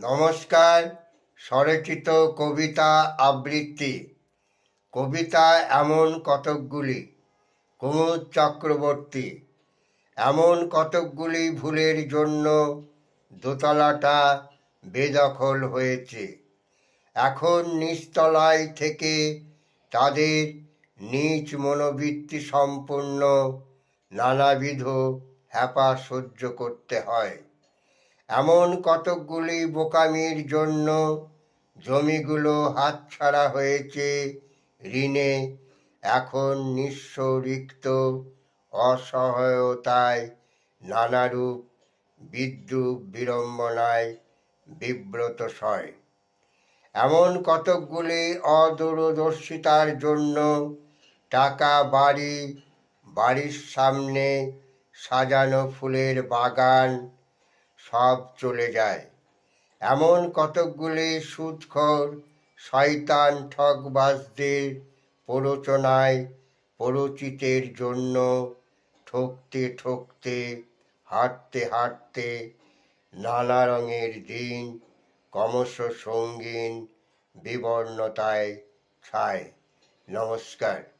নমস্কার, স্বরচিত কবিতা আবৃত্তি। কবিতা এমন কতকগুলি, কুমুদ চক্রবর্তী। এমন কতকগুলি ভুলের জন্য দোতলাটা বেদখল হয়েছে। এখন নিচতলায় থেকে তাদের নিজ মনোবৃত্তি সম্পন্ন নানাবিধ হ্যাপা সহ্য করতে হয়। এমন কতকগুলি বোকামির জন্য জমিগুলো হাতছাড়া হয়েছে? ঋণে এখন নিঃস্ব রিক্ত অসহায়তায় নানারূপ বিদ্রুপ বিড়ম্বনায় বিব্রত সয়। এমন কতকগুলি অদূরদর্শিতার জন্য টাকা বাড়ি, বাড়ির সামনে সাজানো ফুলের বাগান সব চলে যায়। এমন কতকগুলি সুদখোর, শয়তান ঠকবাজদের প্ররোচনায় পরিচিতের জন্য ঠকতে ঠকতে, হাঁটতে হাঁটতে নানা রঙের দিন ক্রমশ সঙ্গীন বিবর্ণতায় ছায়। নমস্কার।